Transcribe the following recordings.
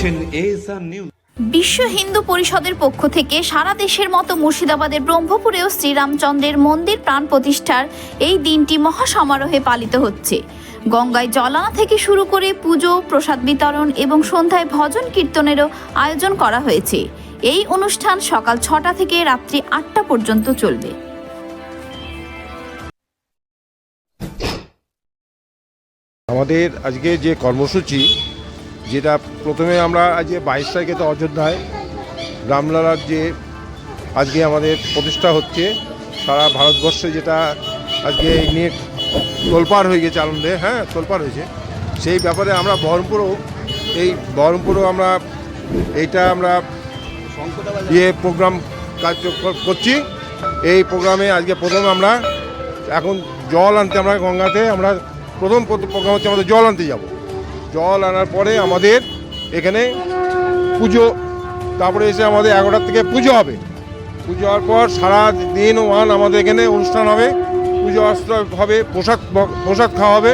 দেখছেন ASR news বিশ্ব হিন্দু পরিষদের পক্ষ থেকে সারা দেশের মতো মুর্শিদাবাদের ব্রহ্মপুরেও শ্রীরামচন্দ্রের মন্দির প্রাণ প্রতিষ্ঠার এই দিনটি মহাসমারোহে পালিত হচ্ছে। গঙ্গায় জলানা থেকে শুরু করে পুজো প্রসাদ বিতরণ এবং সন্ধ্যায় ভজন কীর্তনেরও আয়োজন করা হয়েছে। এই অনুষ্ঠান সকাল ছটা থেকে রাত্রি আটটা পর্যন্ত চলবে। আমাদের আজকে যে কর্মসূচি যেটা প্রথমে আমরা আজকে বাইশ তারিখে তো অযোধ্যায় রামলালার যে আজকে আমাদের প্রতিষ্ঠা হচ্ছে, সারা ভারতবর্ষে যেটা আজকে এই নিয়ে তোলপাড় হয়ে গেছে আনন্দে হ্যাঁ তোলপাড় হয়েছে। সেই ব্যাপারে আমরা বহরমপুরও, এই বহরমপুরও আমরা এইটা আমরা ইয়ে প্রোগ্রাম কাজ করছি। এই প্রোগ্রামে আজকে প্রথম আমরা এখন জল আনতে, আমরা গঙ্গাতে, আমরা প্রথম প্রোগ্রাম হচ্ছে আমাদের জল আনতে যাব। জল আনার পরে আমাদের এখানে পুজো, তারপরে এসে আমাদের এগারোটার থেকে পুজো হবে। পুজো হওয়ার পর সারা দিন ওয়ান আমাদের এখানে অনুষ্ঠান হবে। পুজো অস্ত্র হবে, পোশাক পোশাক খাওয়া হবে।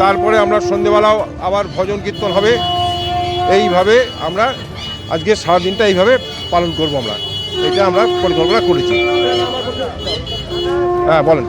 তারপরে আমরা সন্ধেবেলাও আবার ভজন কীর্তন হবে। এইভাবে আমরা আজকে সারাদিনটা এইভাবে পালন করব আমরা। এটা আমরা পরিকল্পনা করেছি। হ্যাঁ বলেন।